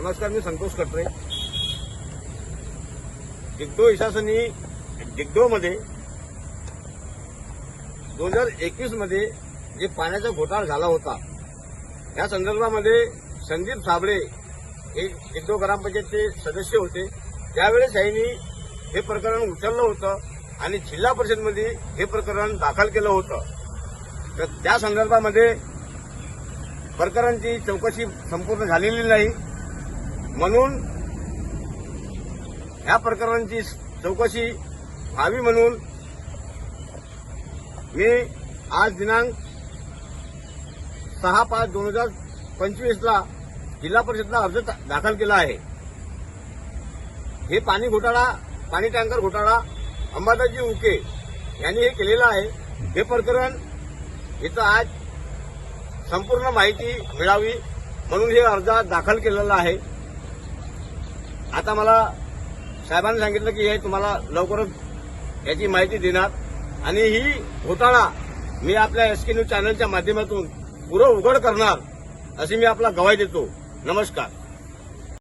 नमस्कार मी संतोष कटरे. डिग्डो इशासनी डिग्डोमध्ये दोन हजार एकवीसमध्ये जे पाण्याचा घोटाळा झाला होता या संदर्भामध्ये संदीप साबळे हे डिग्डो ग्रामपंचायतचे सदस्य होते. त्यावेळेस यांनी हे प्रकरण उचललं होतं आणि जिल्हा परिषदमध्ये हे प्रकरण दाखल केलं होतं. तर त्या संदर्भामध्ये प्रकरणाची चौकशी संपूर्ण झालेली नाही. म्हणून या प्रकरणाची चौकशी व्हावी म्हणून मी आज दिनांक सहा पाच दोन हजार पंचवीसला जिल्हा परिषदला अर्ज दाखल केला आहे. हे पाणी घोटाळा पाणी टँकर घोटाळा अंबादाजी उके यांनी हे केलेलं आहे. हे प्रकरण इथं आज संपूर्ण माहिती मिळावी म्हणून हे अर्ज दाखल केलेला आहे. आता मला साहेबांनी सांगितलं की हे तुम्हाला लवकरच याची माहिती देणार. आणि ही घोटाळा मी आपल्या एस के न्यूज चॅनलच्या माध्यमातून पुरं उघड करणार अशी मी आपला गवाही देतो. नमस्कार.